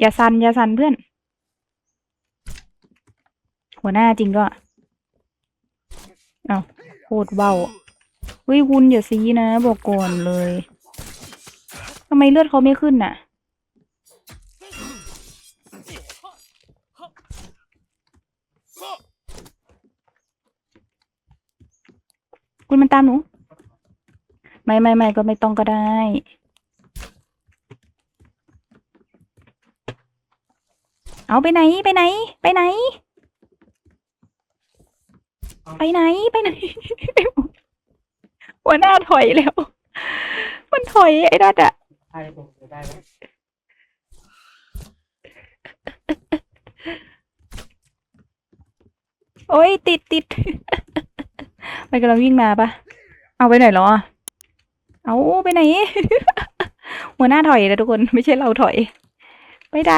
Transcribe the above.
อย่าสันอย่าสันเพื่อน หัวหน้าจริงก็ เอาโคตรเบาเฮ้ยคุณอย่าซีนะบอกก่อนเลยทำไมเลือดเขาไม่ขึ้นน่ะ คุณมันตามหนู ไม่ไม่ไม่ก็ไม่ต้องก็ได้ เอาไปไหนไปไหน ไปไหน ไปไหนไปไหนหัวหน้าถอยแล้ว มันถอยไอ้ดัดอะใช่ผมจะได้แล้วโอ้ยติดติดมันกำลังวิ่งมาปะเอาไปไหนแล้วอเอาไปไหน หัวหน้าถอยแล้วทุกคน ไม่ใช่เราถอย ไปไหน